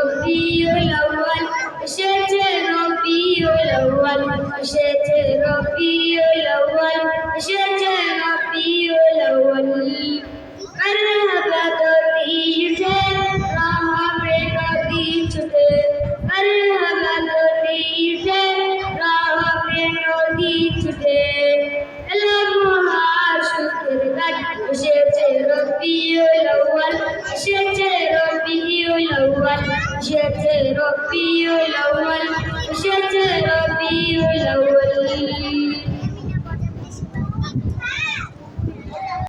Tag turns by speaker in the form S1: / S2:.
S1: রবিউল আউয়াল এসেছে রবিউল আউয়াল এসেছে রবিউল আউয়াল এসেছে রবিউল আউয়াল মারহাবা তরি উঠে রাহাবে নদী ছুটে মারহাবা তরি উঠে রাহাবে নদী ছুটে এলো মহাশুকের গান এসেছে রবিউল আউয়াল এসেছে সেজে রবিউল